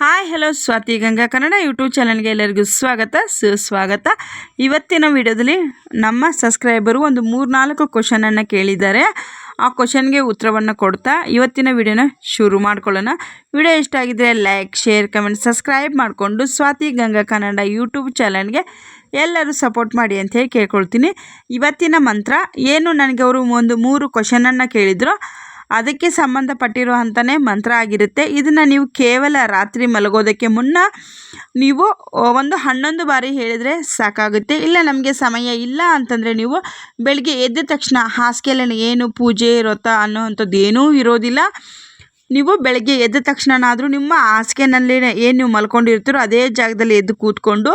Hi, hello, Swathi Ganga Kannada YouTube ಚಾನಲ್ಗೆ ಎಲ್ಲರಿಗೂ ಸ್ವಾಗತ, ಸುಸ್ವಾಗತ. ಇವತ್ತಿನ ವಿಡಿಯೋದಲ್ಲಿ ನಮ್ಮ ಸಬ್ಸ್ಕ್ರೈಬರು ಒಂದು ಮೂರು ನಾಲ್ಕು ಕ್ವಶನನ್ನು ಕೇಳಿದ್ದಾರೆ. ಆ ಕ್ವಶನ್ಗೆ ಉತ್ತರವನ್ನು ಕೊಡ್ತಾ ಇವತ್ತಿನ ವಿಡಿಯೋನ ಶುರು ಮಾಡ್ಕೊಳ್ಳೋಣ. ವಿಡಿಯೋ ಇಷ್ಟ ಆಗಿದ್ದರೆ ಲೈಕ್ ಶೇರ್ ಕಮೆಂಟ್ ಸಬ್ಸ್ಕ್ರೈಬ್ ಮಾಡಿಕೊಂಡು ಸ್ವಾತಿ ಗಂಗಾ ಕನ್ನಡ ಯೂಟ್ಯೂಬ್ ಚಾನಲ್ಗೆ ಎಲ್ಲರೂ ಸಪೋರ್ಟ್ ಮಾಡಿ ಅಂತ ಹೇಳಿ ಕೇಳ್ಕೊಳ್ತೀನಿ. ಇವತ್ತಿನ ಮಂತ್ರ, ಏನು ನನಗೆ ಅವರು ಒಂದು ಮೂರು ಕ್ವಶನನ್ನು ಕೇಳಿದರು? ಅದಕ್ಕೆ ಸಂಬಂಧಪಟ್ಟಿರುವಂಥನೇ ಮಂತ್ರ ಆಗಿರುತ್ತೆ. ಇದನ್ನು ನೀವು ಕೇವಲ ರಾತ್ರಿ ಮಲಗೋದಕ್ಕೆ ಮುನ್ನ ನೀವು ಒಂದು ಹನ್ನೊಂದು ಬಾರಿ ಹೇಳಿದರೆ ಸಾಕಾಗುತ್ತೆ. ಇಲ್ಲ, ನಮಗೆ ಸಮಯ ಇಲ್ಲ ಅಂತಂದರೆ ನೀವು ಬೆಳಗ್ಗೆ ಎದ್ದ ತಕ್ಷಣ ಹಾಸಿಗೆಯಲ್ಲಿ ಏನು ಪೂಜೆ, ವ್ರತ ಅನ್ನೋವಂಥದ್ದು ಏನೂ ಇರೋದಿಲ್ಲ. ನೀವು ಬೆಳಗ್ಗೆ ಎದ್ದ ತಕ್ಷಣನಾದರೂ ನಿಮ್ಮ ಹಾಸಿಗೆನಲ್ಲಿ ಏನು ನೀವು ಮಲ್ಕೊಂಡಿರ್ತೀರೋ ಅದೇ ಜಾಗದಲ್ಲಿ ಎದ್ದು ಕೂತ್ಕೊಂಡು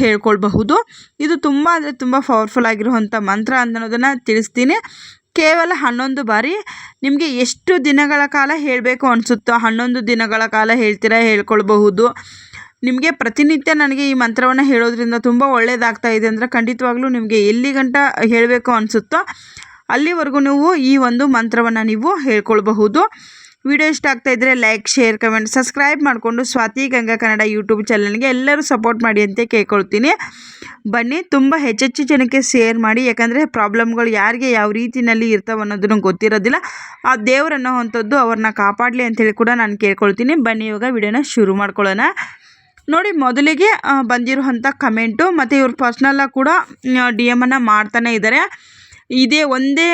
ಹೇಳ್ಕೊಳ್ಬಹುದು. ಇದು ತುಂಬ ಅಂದರೆ ತುಂಬ ಪವರ್ಫುಲ್ ಆಗಿರುವಂಥ ಮಂತ್ರ ಅನ್ನೋದನ್ನು ತಿಳಿಸ್ತೀನಿ. ಕೇವಲ ಹನ್ನೊಂದು ಬಾರಿ ನಿಮಗೆ ಎಷ್ಟು ದಿನಗಳ ಕಾಲ ಹೇಳಬೇಕು ಅನಿಸುತ್ತೋ ಹನ್ನೊಂದು ದಿನಗಳ ಕಾಲ ಹೇಳ್ತೀರಾ ಹೇಳ್ಕೊಳ್ಬಹುದು. ನಿಮಗೆ ಪ್ರತಿನಿತ್ಯ ನನಗೆ ಈ ಮಂತ್ರವನ್ನು ಹೇಳೋದ್ರಿಂದ ತುಂಬ ಒಳ್ಳೆಯದಾಗ್ತಾ ಇದೆ ಅಂದರೆ ಖಂಡಿತವಾಗ್ಲೂ ನಿಮಗೆ ಎಲ್ಲಿ ಗಂಟ ಹೇಳಬೇಕು ಅನಿಸುತ್ತೋ ಅಲ್ಲಿವರೆಗೂ ನೀವು ಈ ಒಂದು ಮಂತ್ರವನ್ನು ನೀವು ಹೇಳ್ಕೊಳ್ಬಹುದು. ವಿಡಿಯೋ ಇಷ್ಟ ಆಗ್ತಾ ಇದ್ರೆ ಲೈಕ್ ಶೇರ್ ಕಮೆಂಟ್ ಸಬ್ಸ್ಕ್ರೈಬ್ ಮಾಡಿಕೊಂಡು ಸ್ವಾತಿ ಗಂಗಾ ಕನ್ನಡ ಯೂಟ್ಯೂಬ್ ಚಾನಲ್ಗೆ ಎಲ್ಲರೂ ಸಪೋರ್ಟ್ ಮಾಡಿ ಅಂತ ಕೇಳ್ಕೊಳ್ತೀನಿ. ಬನ್ನಿ, ತುಂಬ ಹೆಚ್ಚೆಚ್ಚು ಜನಕ್ಕೆ ಶೇರ್ ಮಾಡಿ, ಯಾಕಂದರೆ ಪ್ರಾಬ್ಲಮ್ಗಳು ಯಾರಿಗೆ ಯಾವ ರೀತಿಯಲ್ಲಿ ಇರ್ತಾವೆ ಅನ್ನೋದನ್ನು ಗೊತ್ತಿರೋದಿಲ್ಲ. ಆ ದೇವರನ್ನೋ ಅಂಥದ್ದು ಅವ್ರನ್ನ ಕಾಪಾಡಲಿ ಅಂತೇಳಿ ಕೂಡ ನಾನು ಕೇಳ್ಕೊಳ್ತೀನಿ. ಬನ್ನಿ, ಇವಾಗ ವಿಡಿಯೋನ ಶುರು ಮಾಡ್ಕೊಳ್ಳೋಣ. ನೋಡಿ, ಮೊದಲಿಗೆ ಬಂದಿರುವಂಥ ಕಮೆಂಟು ಮತ್ತು ಇವ್ರ ಪರ್ಸ್ನಲ್ಲಾಗಿ ಕೂಡ ಡಿ ಎಮನ್ನು ಮಾಡ್ತಾನೆ ಇದ್ದಾರೆ ಇದೇ ಒಂದೇ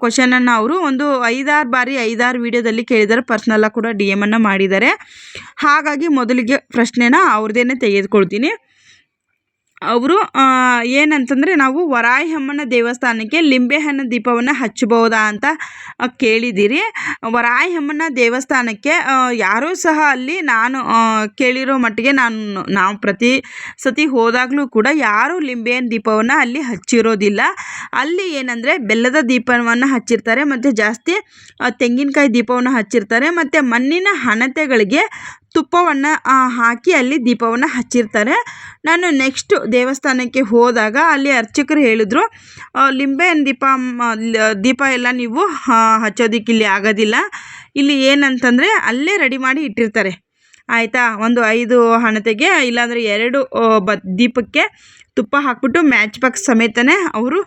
ಕ್ವಶನನ್ನು ಅವರು ಒಂದು ಐದಾರು ಬಾರಿ ಐದಾರು ವೀಡಿಯೋದಲ್ಲಿ ಕೇಳಿದ್ದಾರೆ ಪರ್ಸ್ನಲ್ಲಾಗಿ ಕೂಡ ಡಿ ಎಮನ್ನು ಮಾಡಿದ್ದಾರೆ ಹಾಗಾಗಿ ಮೊದಲಿಗೆ ಪ್ರಶ್ನೆನ ಅವ್ರದ್ದೇನೆ ತೆಗೆದುಕೊಳ್ತೀನಿ. ಅವರು ಏನಂತಂದರೆ ನಾವು ವರಾಯಮ್ಮನ ದೇವಸ್ಥಾನಕ್ಕೆ ಲಿಂಬೆಹಣ್ಣು ದೀಪವನ್ನು ಹಚ್ಚಬಹುದಾ ಅಂತ ಕೇಳಿದ್ದೀರಿ. ವರಾಯಮ್ಮನ ದೇವಸ್ಥಾನಕ್ಕೆ ಯಾರೂ ಸಹ ಅಲ್ಲಿ ನಾನು ಕೇಳಿರೋ ಮಟ್ಟಿಗೆ ನಾನು, ನಾವು ಪ್ರತಿ ಸತಿ ಹೋದಾಗಲೂ ಕೂಡ ಯಾರೂ ಲಿಂಬೆಹಣ್ಣು ದೀಪವನ್ನು ಅಲ್ಲಿ ಹಚ್ಚಿರೋದಿಲ್ಲ. ಅಲ್ಲಿ ಏನಂದರೆ ಬೆಲ್ಲದ ದೀಪವನ್ನು ಹಚ್ಚಿರ್ತಾರೆ, ಮತ್ತು ಜಾಸ್ತಿ ತೆಂಗಿನಕಾಯಿ ದೀಪವನ್ನು ಹಚ್ಚಿರ್ತಾರೆ, ಮತ್ತು ಮಣ್ಣಿನ ಹಣತೆಗಳಿಗೆ ತುಪ್ಪವನ್ನು ಹಾಕಿ ಅಲ್ಲಿ ದೀಪವನ್ನು ಹಚ್ಚಿರ್ತಾರೆ. ನಾನು ನೆಕ್ಸ್ಟು ದೇವಸ್ಥಾನಕ್ಕೆ ಹೋದಾಗ ಅಲ್ಲಿ ಅರ್ಚಕರು ಹೇಳಿದ್ರು ಲಿಂಬೆಹಣ್ಣು ದೀಪ ದೀಪ ಎಲ್ಲ ನೀವು ಹಚ್ಚೋದಕ್ಕೆ ಇಲ್ಲಿ ಆಗೋದಿಲ್ಲ. ಇಲ್ಲಿ ಏನಂತಂದರೆ ಅಲ್ಲೇ ರೆಡಿ ಮಾಡಿ ಇಟ್ಟಿರ್ತಾರೆ. ಆಯಿತಾ? ಒಂದು ಐದು ಹಣತೆಗೆ ಇಲ್ಲಾಂದರೆ ಎರಡು ಬ, ದೀಪಕ್ಕೆ ತುಪ್ಪ ಹಾಕ್ಬಿಟ್ಟು ಮ್ಯಾಚ್ ಬಾಕ್ಸ್ ಸಮೇತನೇ ಅವರು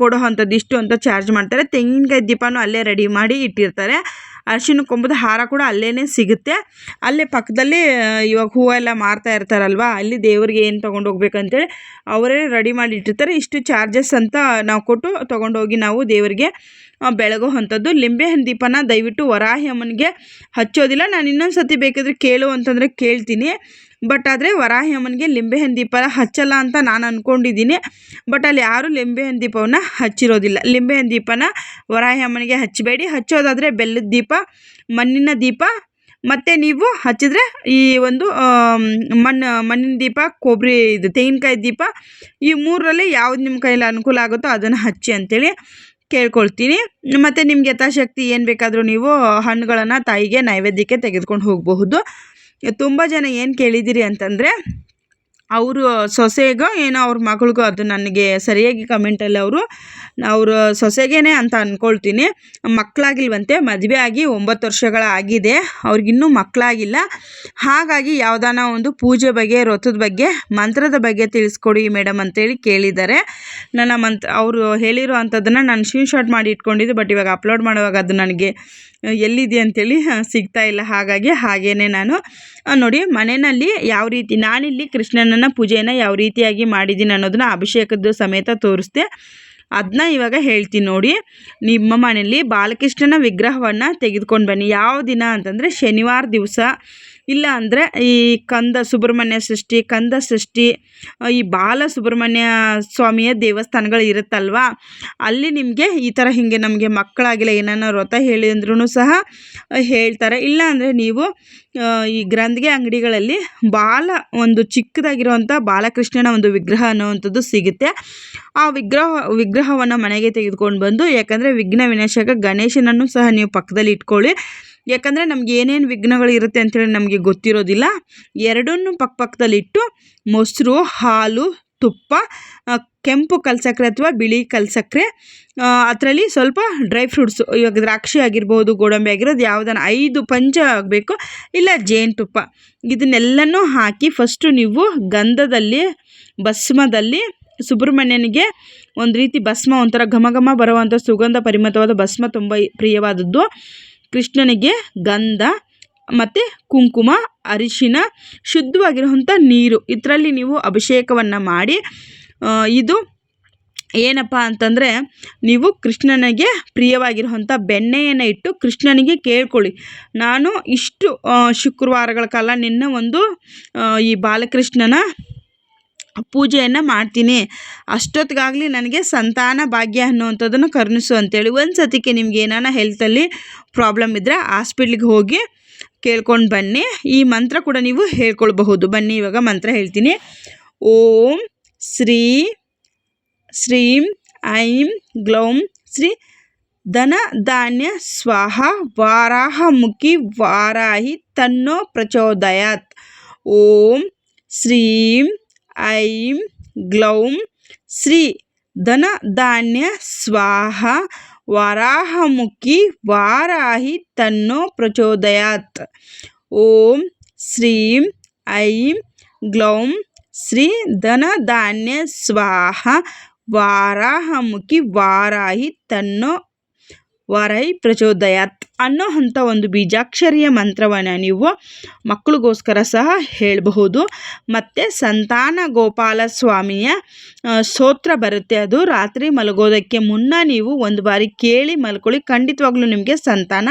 ಕೊಡೋ ಅಂಥದ್ದು, ಇಷ್ಟು ಅಂತ ಚಾರ್ಜ್ ಮಾಡ್ತಾರೆ. ತೆಂಗಿನಕಾಯಿ ದೀಪನೂ ಅಲ್ಲೇ ರೆಡಿ ಮಾಡಿ ಇಟ್ಟಿರ್ತಾರೆ. ಅರಿಶಿನ ಕೊಂಬದ ಹಾರ ಕೂಡ ಅಲ್ಲೇ ಸಿಗುತ್ತೆ. ಅಲ್ಲೇ ಪಕ್ಕದಲ್ಲಿ ಇವಾಗ ಹೂವೆಲ್ಲ ಮಾರ್ತಾ ಇರ್ತಾರಲ್ವ, ಅಲ್ಲಿ ದೇವ್ರಿಗೆ ಏನು ತೊಗೊಂಡು ಹೋಗ್ಬೇಕಂತೇಳಿ ಅವರೇ ರೆಡಿ ಮಾಡಿ ಇಟ್ಟಿರ್ತಾರೆ ಇಷ್ಟು ಚಾರ್ಜಸ್ ಅಂತ ನಾವು ಕೊಟ್ಟು ತೊಗೊಂಡೋಗಿ ನಾವು ದೇವರಿಗೆ ಬೆಳಗೋ ಅಂಥದ್ದು. ಲಿಂಬೆ ದೀಪನ ದಯವಿಟ್ಟು ವರಾಹಿ ಅಮ್ಮನಿಗೆ ಹಚ್ಚೋದಿಲ್ಲ. ನಾನು ಇನ್ನೊಂದು ಸತಿ ಬೇಕಾದರೆ ಕೇಳು ಅಂತಂದರೆ ಕೇಳ್ತೀನಿ. ಬಟ್ ಆದರೆ ವರಾಹಿ ಅಮ್ಮನಿಗೆ ಲಿಂಬೆಹಣ್ಣು ದೀಪ ಹಚ್ಚಲ್ಲ ಅಂತ ನಾನು ಅಂದ್ಕೊಂಡಿದ್ದೀನಿ ಬಟ್ ಅಲ್ಲಿ ಯಾರೂ ಲಿಂಬೆಹಣ್ಣು ದೀಪವನ್ನು ಹಚ್ಚಿರೋದಿಲ್ಲ. ಲಿಂಬೆಹಣ್ಣು ದೀಪನ ವರಾಹಿ ಅಮ್ಮನಿಗೆ ಹಚ್ಚಬೇಡಿ. ಹಚ್ಚೋದಾದರೆ ಬೆಲ್ಲದ ದೀಪ, ಮಣ್ಣಿನ ದೀಪ, ಮತ್ತು ನೀವು ಹಚ್ಚಿದ್ರೆ ಈ ಒಂದು ಮಣ್ಣು, ಮಣ್ಣಿನ ದೀಪ, ಕೊಬ್ಬರಿ ಇದು, ತೆಂಗಿನಕಾಯಿ ದೀಪ, ಈ ಮೂರರಲ್ಲಿ ಯಾವ್ದು ನಿಮ್ಮ ಕೈಯಲ್ಲಿ ಅನುಕೂಲ ಆಗುತ್ತೋ ಅದನ್ನು ಹಚ್ಚಿ ಅಂತೇಳಿ ಕೇಳ್ಕೊಳ್ತೀನಿ. ಮತ್ತು ನಿಮ್ಗೆ ಯಥಾಶಕ್ತಿ ಏನು ಬೇಕಾದರೂ ನೀವು ಹಣ್ಣುಗಳನ್ನು ತಾಯಿಗೆ ನೈವೇದ್ಯಕ್ಕೆ ತೆಗೆದುಕೊಂಡು ಹೋಗಬಹುದು. ತುಂಬ ಜನ ಏನು ಕೇಳಿದ್ದೀರಿ ಅಂತಂದರೆ, ಅವರು ಸೊಸೆಗೋ ಏನೋ ಅವ್ರ ಮಗಳಿಗೋ ಅದು ನನಗೆ ಸರಿಯಾಗಿ ಕಮೆಂಟಲ್ಲಿ ಅವರು ಅವರು ಸೊಸೆಗೇನೆ ಅಂತ ಅಂದ್ಕೊಳ್ತೀನಿ ಮಕ್ಕಳಾಗಿಲ್ವಂತೆ ಮದುವೆ ಆಗಿ ಒಂಬತ್ತು ವರ್ಷಗಳಾಗಿದೆ ಅವ್ರಿಗಿನ್ನೂ ಮಕ್ಕಳಾಗಿಲ್ಲ ಹಾಗಾಗಿ ಯಾವುದಾನ ಒಂದು ಪೂಜೆ ಬಗ್ಗೆ ವ್ರತದ ಬಗ್ಗೆ, ಮಂತ್ರದ ಬಗ್ಗೆ ತಿಳಿಸ್ಕೊಡಿ ಮೇಡಮ್ ಅಂತೇಳಿ ಕೇಳಿದ್ದಾರೆ. ನನ್ನ ಮಂತ್, ಅವರು ಹೇಳಿರೋ ಅಂಥದ್ದನ್ನು ನಾನು ಶಾಟ್ ಮಾಡಿ ಇಟ್ಕೊಂಡಿದ್ದೆ ಬಟ್ ಇವಾಗ ಅಪ್ಲೋಡ್ ಮಾಡುವಾಗ ಅದು ನನಗೆ ಎಲ್ಲಿದೆ ಅಂತೇಳಿ ಸಿಗ್ತಾ ಇಲ್ಲ. ಹಾಗಾಗಿ ಹಾಗೇ ನಾನು ನೋಡಿ, ಮನೆಯಲ್ಲಿ ಯಾವ ರೀತಿ, ನಾನಿಲ್ಲಿ ಕೃಷ್ಣನನ್ನು ಪೂಜೆಯನ್ನು ಯಾವ ರೀತಿಯಾಗಿ ಮಾಡಿದ್ದೀನಿ ಅನ್ನೋದನ್ನ ಅಭಿಷೇಕದ ಸಮೇತ ತೋರಿಸ್ದೆ. ಅದನ್ನ ಇವಾಗ ಹೇಳ್ತೀನಿ ನೋಡಿ, ನಿಮ್ಮ ಮನೆಯಲ್ಲಿ ಬಾಲಕೃಷ್ಣನ ವಿಗ್ರಹವನ್ನು ತೆಗೆದುಕೊಂಡು ಬನ್ನಿ. ಯಾವ ದಿನ ಅಂತಂದರೆ ಶನಿವಾರ ದಿವಸ. ಇಲ್ಲ ಅಂದರೆ ಈ ಕಂದ ಸುಬ್ರಹ್ಮಣ್ಯ ಸೃಷ್ಟಿ, ಕಂದ ಸೃಷ್ಟಿ ಈ ಬಾಲ ಸುಬ್ರಹ್ಮಣ್ಯ ಸ್ವಾಮಿಯ ದೇವಸ್ಥಾನಗಳು ಇರುತ್ತಲ್ವ? ಅಲ್ಲಿ ನಿಮಗೆ ಈ ಥರ ಹೀಗೆ ನಮಗೆ ಮಕ್ಕಳಾಗಿಲ್ಲ ಏನನ್ನ ವ್ರತ ಹೇಳಿ ಅಂದ್ರೂ ಸಹ ಹೇಳ್ತಾರೆ. ಇಲ್ಲ ಅಂದರೆ ನೀವು ಈ ಗ್ರಂಥಿಗೆ ಅಂಗಡಿಗಳಲ್ಲಿ ಬಾಲ, ಒಂದು ಚಿಕ್ಕದಾಗಿರುವಂಥ ಬಾಲಕೃಷ್ಣನ ಒಂದು ವಿಗ್ರಹ ಅನ್ನುವಂಥದ್ದು ಸಿಗುತ್ತೆ. ಆ ವಿಗ್ರಹ, ವಿಗ್ರಹವನ್ನು ಮನೆಗೆ ತೆಗೆದುಕೊಂಡು ಬಂದು, ಯಾಕಂದರೆ ವಿಘ್ನ ವಿನಾಶಕ ಗಣೇಶನನ್ನು ಸಹ ನೀವು ಪಕ್ಕದಲ್ಲಿ ಇಟ್ಕೊಳ್ಳಿ. ಯಾಕಂದರೆ ನಮ್ಗೆ ಏನೇನು ವಿಘ್ನಗಳು ಇರುತ್ತೆ ಅಂಥೇಳಿ ನಮಗೆ ಗೊತ್ತಿರೋದಿಲ್ಲ. ಎರಡನ್ನೂ ಪಕ್ಕ ಪಕ್ಕದಲ್ಲಿಟ್ಟು ಮೊಸರು, ಹಾಲು, ತುಪ್ಪ ಕೆಂಪು ಕಲ್ಸಕ್ಕರೆ ಅಥವಾ ಬಿಳಿ ಕಲ್ಸಕ್ಕರೆ ಅದರಲ್ಲಿ ಸ್ವಲ್ಪ ಡ್ರೈ ಫ್ರೂಟ್ಸು, ಇವಾಗ ದ್ರಾಕ್ಷಿ ಆಗಿರ್ಬೋದು, ಗೋಡಂಬಿ ಆಗಿರೋದು ಯಾವುದನ್ನ ಐದು ಪಂಚ ಆಗಬೇಕು, ಇಲ್ಲ ಜೇನುತುಪ್ಪ ಇದನ್ನೆಲ್ಲನೂ ಹಾಕಿ ಫಸ್ಟು ನೀವು ಗಂಧದಲ್ಲಿ, ಭಸ್ಮದಲ್ಲಿ ಸುಬ್ರಹ್ಮಣ್ಯನಿಗೆ ಒಂದು ರೀತಿ ಭಸ್ಮ ಒಂಥರ ಘಮ ಘಮ ಬರುವಂಥ ಸುಗಂಧ ಪರಿಮಿತವಾದ ಭಸ್ಮ ತುಂಬ ಪ್ರಿಯವಾದದ್ದು. ಕೃಷ್ಣನಿಗೆ ಗಂಧ ಮತ್ತು ಕುಂಕುಮ, ಅರಿಶಿನ ಶುದ್ಧವಾಗಿರುವಂಥ ನೀರು. ಇದರಲ್ಲಿ ನೀವು ಅಭಿಷೇಕವನ್ನು ಮಾಡಿ ಇದು ಏನಪ್ಪ ಅಂತಂದರೆ ನೀವು ಕೃಷ್ಣನಿಗೆ ಪ್ರಿಯವಾಗಿರುವಂಥ ಬೆಣ್ಣೆಯನ್ನು ಇಟ್ಟು ಕೃಷ್ಣನಿಗೆ ಕೇಳ್ಕೊಳ್ಳಿ. ನಾನು ಇಷ್ಟು ಶುಕ್ರವಾರಗಳ ಕಾಲ ನಿನ್ನ ಒಂದು ಈ ಬಾಲಕೃಷ್ಣನ ಪೂಜೆಯನ್ನು ಮಾಡ್ತೀನಿ. ಅಷ್ಟೊತ್ತಿಗಾಗಲಿ ನನಗೆ ಸಂತಾನ ಭಾಗ್ಯ ಅನ್ನುವಂಥದ್ದನ್ನು ಕರುಣಿಸು ಅಂತೇಳಿ ಒಂದು ಸತಿಗೆ ನಿಮ್ಗೆ ಏನಾರ ಹೆಲ್ತಲ್ಲಿ ಪ್ರಾಬ್ಲಮ್ ಇದ್ದರೆ ಹಾಸ್ಪಿಟ್ಲಿಗೆ ಹೋಗಿ ಕೇಳ್ಕೊಂಡು ಬನ್ನಿ. ಈ ಮಂತ್ರ ಕೂಡ ನೀವು ಹೇಳ್ಕೊಳ್ಬಹುದು. ಬನ್ನಿ, ಇವಾಗ ಮಂತ್ರ ಹೇಳ್ತೀನಿ. ಓಂ ಶ್ರೀ, ಶ್ರೀಂ, ಐಂ, ಗ್ಲೌಂ, ಶ್ರೀ ಧನ ಧಾನ್ಯ ಸ್ವಾಹ ವಾರಾಹಮುಖಿ ವಾರಾಹಿ ತನ್ನೋ ಪ್ರಚೋದಯಾತ್. ಓಂ ಶ್ರೀಂ ಐಂ ಗ್ಲೌಂ ಶ್ರೀ ಧನ ಧಾನ್ಯ ಸ್ವಾಹ ವರಾಹಮುಖಿ ವಾರಾಹಿ ತನ್ನೋ ಪ್ರಚೋದಯಾತ್ ಓಂ ಶ್ರೀಂ ಐಂ ಗ್ಲೌಂ ಶ್ರೀ ಧನ ಧಾನ್ಯ ಸ್ವಾಹ ವಾರಾಹಮುಖಿ ವಾರಾಹಿ ತನ್ನೋ ವಾರಾಹಿ ಪ್ರಚೋದಯಾತ್ ಅನ್ನೋ ಅಂಥ ಒಂದು ಬೀಜಾಕ್ಷರಿಯ ಮಂತ್ರವನ್ನು ನೀವು ಮಕ್ಕಳಿಗೋಸ್ಕರ ಸಹ ಹೇಳಬಹುದು. ಮತ್ತು ಸಂತಾನ ಗೋಪಾಲ ಸ್ವಾಮಿಯ ಸೋತ್ರ ಬರುತ್ತೆ ಅದು. ರಾತ್ರಿ ಮಲಗೋದಕ್ಕೆ ಮುನ್ನ ನೀವು ಒಂದು ಬಾರಿ ಕೇಳಿ ಮಲ್ಕೊಳ್ಳಿ. ಖಂಡಿತವಾಗ್ಲೂ ನಿಮಗೆ ಸಂತಾನ